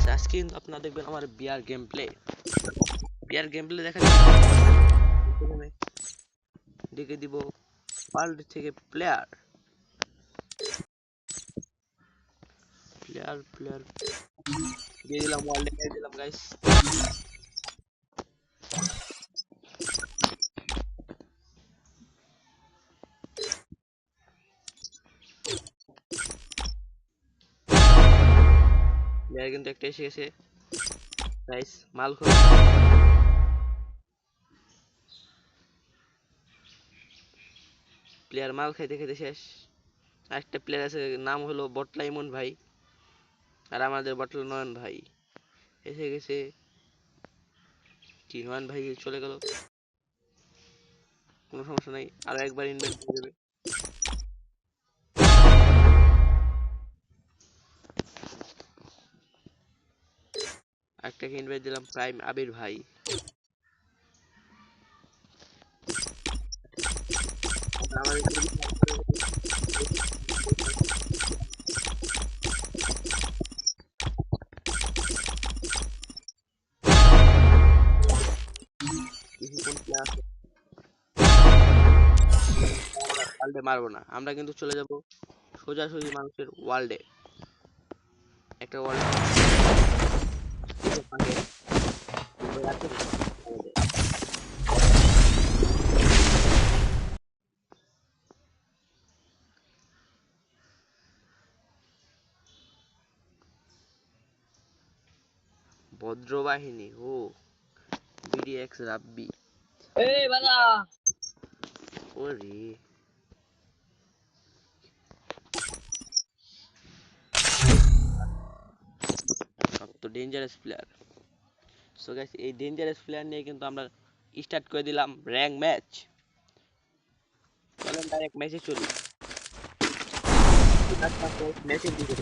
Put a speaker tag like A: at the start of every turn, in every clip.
A: Guys আজকে কিন্তু আপনারা দেখবেন আমার bear game play bear game play দেখা যাবে প্রথমে ডেকে দিব ওয়ার্ল্ড থেকে প্লেয়ার প্লেয়ার প্লেয়ার দিয়ে দিলাম ওয়ার্ল্ডে দিয়ে দিলাম গাইস প্লেয়ার কিন্তু একটা এসে গেছে। গাইস মাল খোল প্লেয়ার মাল খাইতে খাইতে শেষ। আরেকটা প্লেয়ার আছে, নাম হলো বটলা ইমন ভাই। আর আমাদের বটলা নয়ন ভাই। এসে গেছে। কি, নয়ন ভাই চলে গেল? কোনো সমস্যা নাই। আরও একবার ইনভাইট দিয়ে দেবে। একটাকে ইনভাইট দিলাম প্রাইম আবির ভাই। ওয়ার্ল্ডে মারবো না। আমরা কিন্তু চলে যাব সোজাসুজি মানুষের ওয়ার্ল্ডে একটা ওয়ার্ল্ড ভদ্রবাহিনী ও বিডিএক্স রাব্বি।
B: এই বালা।
A: ওরে। তো ডেঞ্জারাস প্লেয়ার সো গাইস এই ডেঞ্জারাস প্লেয়ার নিয়ে কিন্তু আমরা স্টার্ট করে দিলাম র্যাঙ্ক ম্যাচ চলেন ডাইরেক্ট ম্যাচে চলি। ম্যাচের দিকে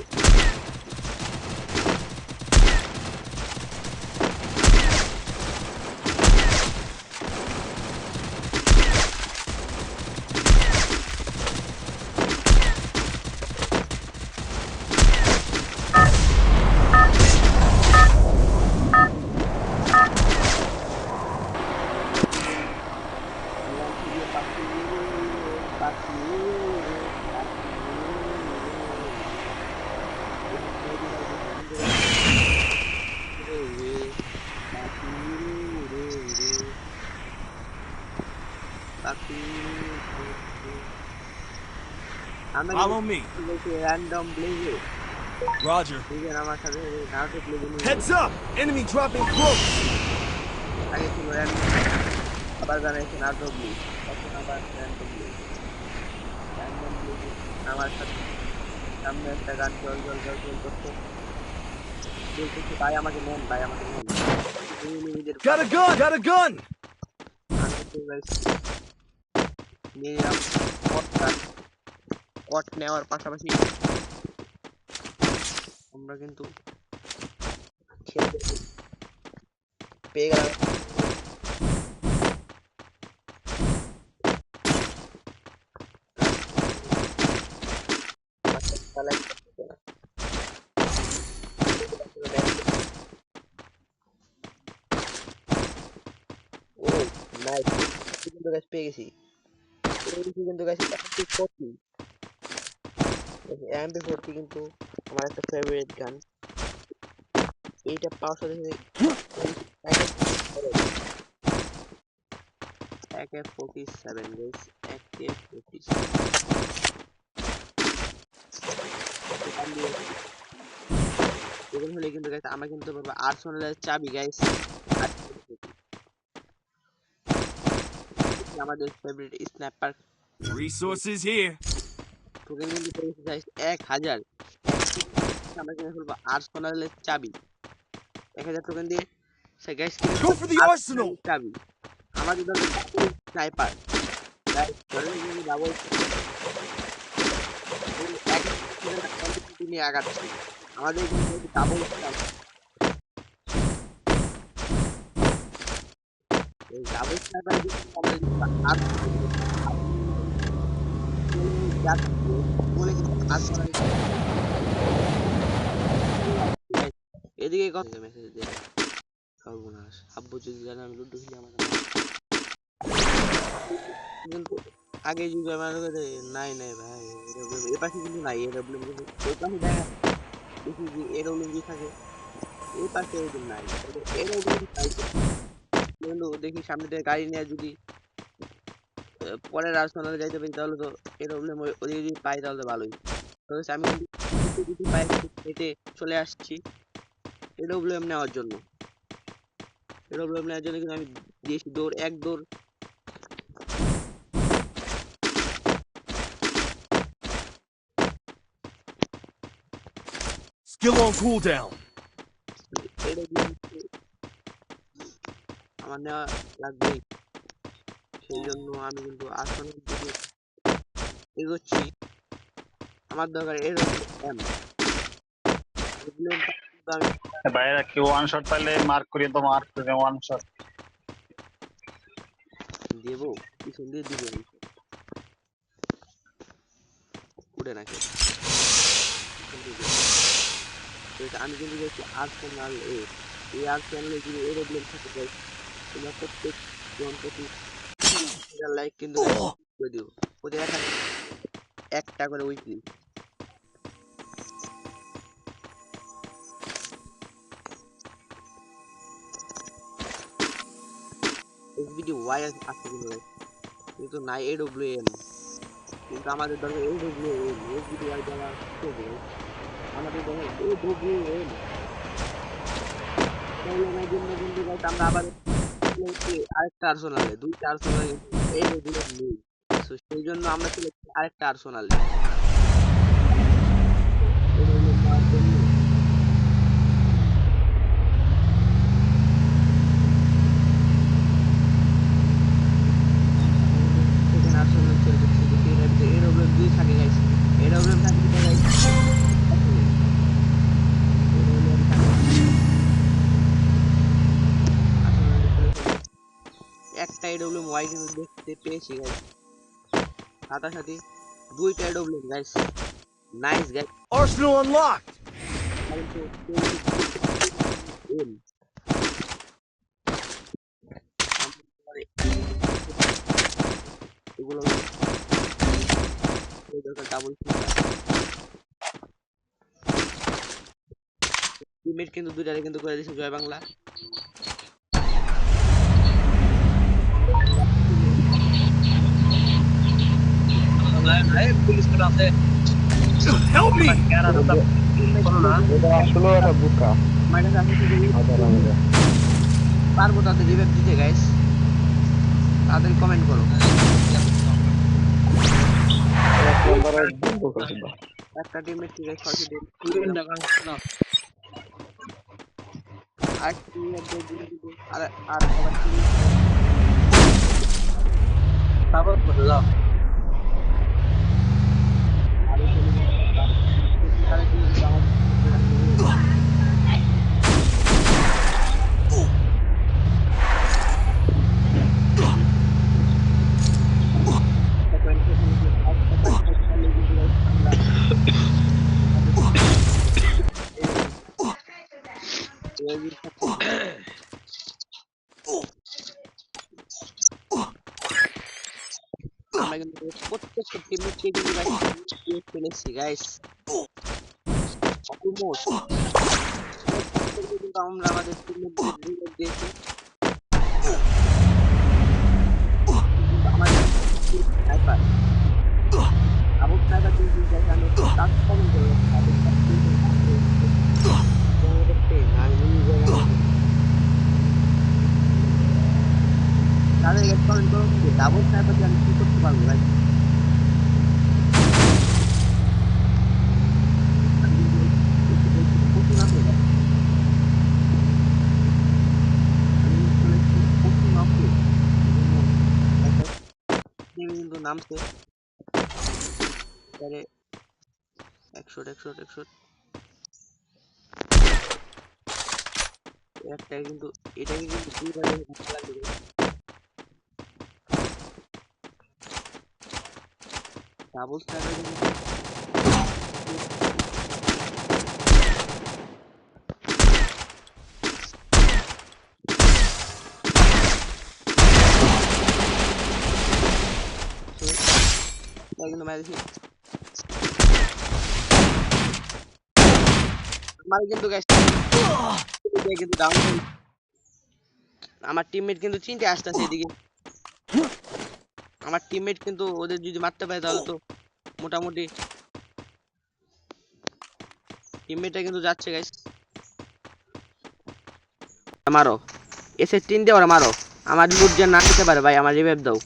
C: Follow me.
A: Random.
C: Roger. Heads up! Enemy dropping close!
A: I need to random. I'm going to random. আমার সাথে। সামনে একটা গান জল জল জল জল করছে। বলতেছে ভাই আমাকে নেন ভাই আমাকে নেন। নিজের
C: Got a gun! Got a gun!
A: নিলাম কটটা কট নেওয়ার পাশাপাশি আমরা কিন্তু খেলতে পেয়ে গেলাম। কিন্তু ফোরটি ফোরটি আমার একটা ফেভারিট গান এইটা পাওয়ার সাথে সাথে A K forty seven guys A K forty এরকম হলে কিন্তু গাইস আমরা কিন্তু পাবো আর্সেনালের চাবি গাইস আমাদের favourite sniper
C: Resources here.
A: Token কিন্তু পেয়েছি গাইস এক হাজার আমরা কিনে ফেলব আর্সেনালের চাবি এক হাজার টোকেন দিয়ে সে guys
C: Go for the arsenal!
A: চাবি আমাদের দলে স্নাইপার গাইস ধরে নিয়ে ডাবল নিয়ে আগাচ্ছি। আমাদের এদিকে দিয়ে সর্বনাশ। আব্বু যদি জানে আমি লুডো খেলি আমাকে কিন্তু আগে যদি আমার নাই নাই ভাই পাশে কিন্তু নাই ডাব্লিউ ওই পাশে দেখা দেখি যে ডাব্লিউ থাকে এই পাশে নাই। ডাব্লিউ কিন্তু দেখি সামনে থেকে গাড়ি নিয়ে যদি পরের রাজস্থানে যাইতে পারি, তাহলে তো এ ডাব্লিউ ওদিকে যদি পাই, তাহলে ভালোই। আমি কিছু কিছু হেঁটে চলে আসছি এ ডাব্লিউ নেওয়ার জন্য। এ ডাব্লিউ নেওয়ার জন্য কিন্তু আমি দিয়েছি দৌড়, এক দৌড়
C: Skill on cooldown.
A: আমার নেওয়া লাগবেই সেই জন্য আমি কিন্তু আসনের দিকে এগোচ্ছি আমার দরকার এর
B: ভাইরা কেউ ওয়ান শট পাইলে মার্ক করিয়ে তো মার্ক করে ওয়ান শট
A: দেবো পিছন দিয়ে দিবে উঠে নাকি। তো আমি কিন্তু দেখছি আর্সেনাল এ। এই আর্সেনালে যদি এরোপ্লেন থাকে যাই তোমরা প্রত্যেক জন প্রতি লাইক কিন্তু করে দিও। ওদের একটা একটা করে উইকলি এসবিডি ওয়াই কিন্তু নাই এডব্লিউএম কিন্তু আমাদের দরকার এসবিডি ওয়াই দ্বারা আমরা আবার আরেকটা আর্সেনালে দুইটা আর্সেনালে নেই। সেই জন্য আমরা চলেছি আরেকটা আর্সেনালে। ওয়াই কিন্তু দেখতে পেয়েছি গাইস সাথে দুইটা এডব্লিউ গাইস নাইস গাইস এগুলো এই দরকার ডাবল টিমমেট কিন্তু দুইটারে কিন্তু করে দিয়েছে জয় বাংলা।
C: Help me.
D: এটা আসলে একটা বোকা
A: কাছে আমি পারব তাদের রিভাইভ দিতে গাইস তাদের কমেন্ট করো একটা টিমমেট ঠিক আছে ছয়শো দিয়ে দিবে। আর আর আবার teammate- আরও আমরা কিন্তু প্রত্যেকটা টিমমেটকে কিন্তু গাইস দিয়ে ফেলেছি গাইস অলমোস্ট কিন্তু this আমাদের টিমমেটদের রিভাইভ দিয়েছি কিন্তু আমাদের স্নাইপার আবু স্নাইপার কিন্তু গাইস আমি তার কমেন্ট করে আবু তাদের কমেন্ট করো ডাবল স্নাইপার দিয়ে আমি কি করতে পারব গাইস কিন্তু নামছে তাহলে একশো একশো একশো একটা কিন্তু, এটাকে কিন্তু দুইবারে লাগবে। Double sniper. Tagging them out of here. আমার কিন্তু আমার টিমমেট কিন্তু চিনতে আসতেছে এদিকে আমার টিমমেট কিন্তু ওদের যদি মারতে পারে তাহলে তো মোটামুটি টিমমেটটা কিন্তু যাচ্ছে গাইস মারো। এসে তিন দিয়ে ওরা মারো। আমার লুট যে না নিতে পারে ভাই আমার রিভাইভ দাও।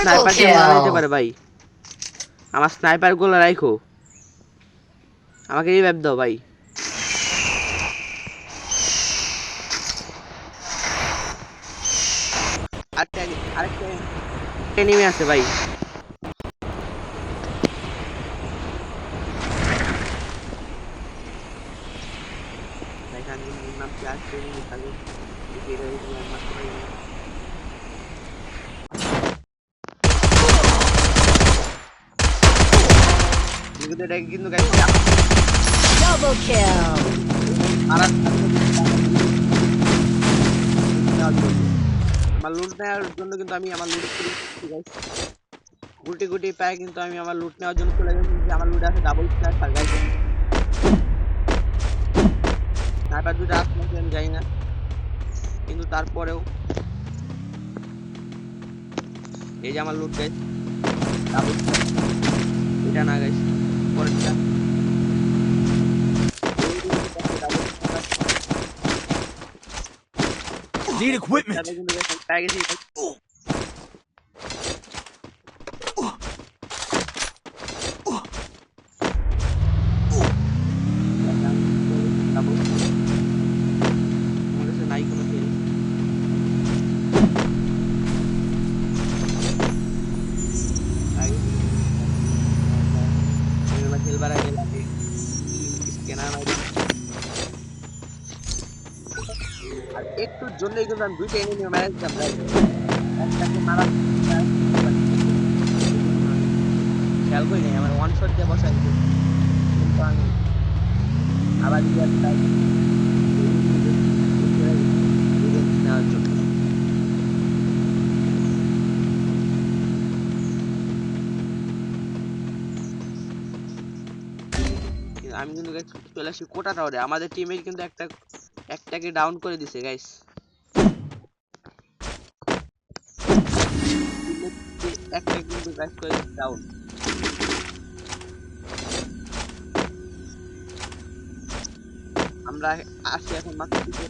A: স্নাইপার যে না নিতে পারে ভাই। আমার স্নাইপারগুলো রাখো আমাকে রিভাইভ দাও ভাই। এনিমি আছে ভাই এখানে নাম কি আসছে খালি এটা মারতে পারি না কিন্তু এটা কিন্তু গাইস
E: Double kill.
A: আমার লুট নেওয়ার জন্য কিন্তু আমি আমার লুট গুটি গুটি পায়ে কিন্তু আমি আমার লুট নেওয়ার জন্য চলে গেছি, যে আমার লুট আছে ডাবল স্ন্যাপার গাইস স্ন্যাপার দুটো আসলে কি আমি জানি না। কিন্তু তারপরেও এই যে আমার লুট গাইস ডাবল এটা না গাইস পরেরটা।
C: Need equipment.
A: আমি দুইটা একটাকে মারা খেয়াল করি নাই, আমার ওয়ান শট দিয়ে দিল। কিন্তু আমি আবার দিয়ে আমি কিন্তু চলে আসি কোটা টাওয়ারে আমাদের টিমের কিন্তু একটা একটাকে ডাউন করে দিছে গাইস একটা কিন্তু গাইস করে ডাউন আমরা আসি এখন মাত্র দিকে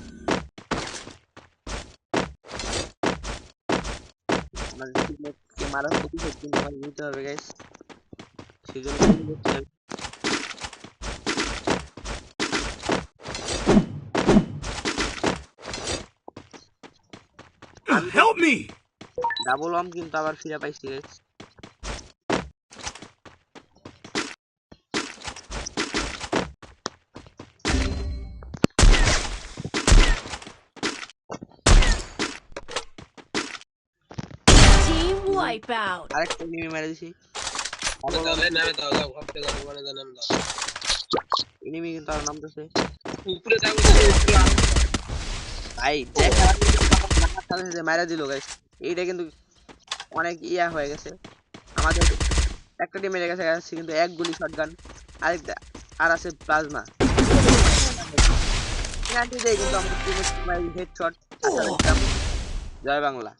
A: আমাদের টিমমেটকে মারার প্রতিশোধ কিন্তু আমাদের নিতে হবে গাইস করতে হবে।
C: Help me!
A: ডাবল ওয়াম কিন্তু আবার ফিরে পাইছি
E: wipeout.
A: আরেকটা এনিমি মেরে দিছি। এনিমি কিন্তু আর নামতেছে।
F: উপরে দাও
A: ভাই দেখা মারা দিল গাইস এইটা কিন্তু অনেক ইয়া হয়ে গেছে। আমাদের একটা টিম গেছে কিন্তু এক গুলি শটগান আরেকটা আর আছে প্লাজমা কিন্তু আমাদের টিমের হেড শট জয় বাংলা।